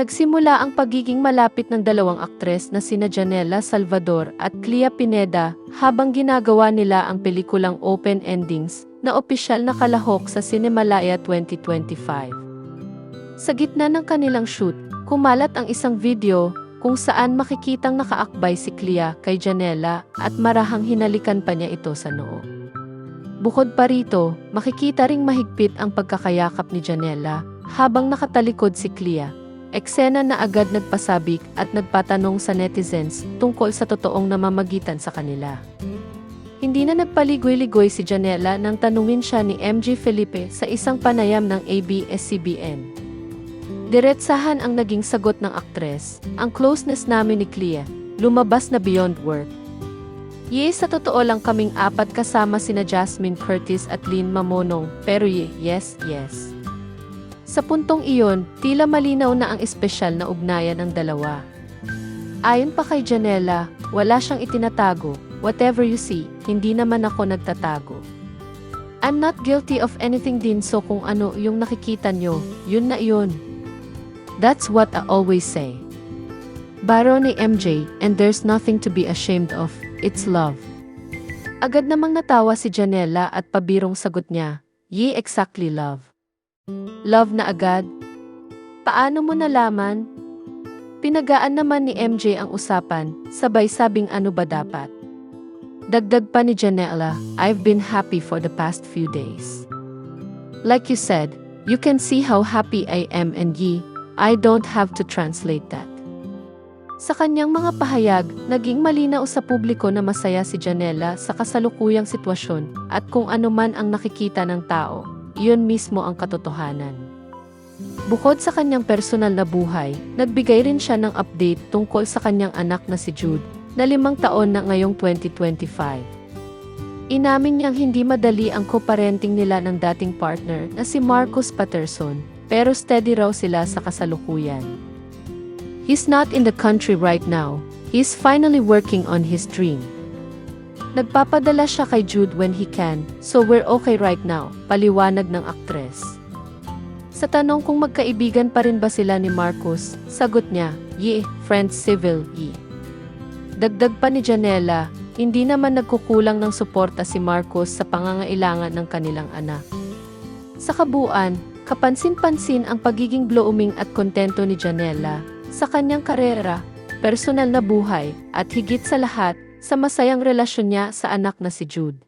Nagsimula ang pagiging malapit ng dalawang aktres na sina Janela Salvador at Clea Pineda habang ginagawa nila ang pelikulang Open Endings na opisyal na kalahok sa Cinemalaya 2025. Sa gitna ng kanilang shoot, kumalat ang isang video kung saan makikitang nakaakbay si Clea kay Janela at marahang hinalikan pa niya ito sa noo. Bukod pa rito, makikita ring mahigpit ang pagkakayakap ni Janela habang nakatalikod si Clea. Eksena na agad nagpasabik at nagpatanong sa netizens tungkol sa totoong namamagitan sa kanila. Hindi na nagpaligoy-ligoy si Janela nang tanungin siya ni MJ Felipe sa isang panayam ng ABS-CBN. Diretsahan ang naging sagot ng aktres, ang closeness namin ni Clea, lumabas na beyond work. Ye, sa totoo lang kaming apat kasama sina Jasmine Curtis at Lynn Mamonong, pero ye, yes, yes. Sa puntong iyon, tila malinaw na ang espesyal na ugnayan ng dalawa. Ayon pa kay Janela, wala siyang itinatago, whatever you see, hindi naman ako nagtatago. I'm not guilty of anything din so kung ano yung nakikita nyo, yun na yun. That's what I always say. Baro ni MJ, and there's nothing to be ashamed of, it's love. Agad namang natawa si Janela at pabirong sagot niya, Ye exactly love. Love na agad? Paano mo nalaman? Pinagaan naman ni MJ ang usapan, sabay sabing ano ba dapat. Dagdag pa ni Janela, I've been happy for the past few days. Like you said, you can see how happy I am and ye, I don't have to translate that. Sa kanyang mga pahayag, naging malinaw sa publiko na masaya si Janela sa kasalukuyang sitwasyon at kung ano man ang nakikita ng tao, iyon mismo ang katotohanan. Bukod sa kanyang personal na buhay, nagbigay rin siya ng update tungkol sa kanyang anak na si Jude, na limang taon na ngayong 2025. Inamin niyang hindi madali ang co-parenting nila ng dating partner na si Marcus Patterson, pero steady raw sila sa kasalukuyan. He's not in the country right now. He's finally working on his dream. Nagpapadala siya kay Jude when he can, so we're okay right now, paliwanag ng aktres. Sa tanong kung magkaibigan pa rin ba sila ni Marcus, sagot niya, ye, friends civil, ye. Dagdag pa ni Janela, hindi naman nagkukulang ng suporta si Marcos sa pangangailangan ng kanilang anak. Sa kabuuan, kapansin-pansin ang pagiging blooming at kontento ni Janela sa kanyang karera, personal na buhay, at higit sa lahat, sa masayang relasyon niya sa anak na si Jude.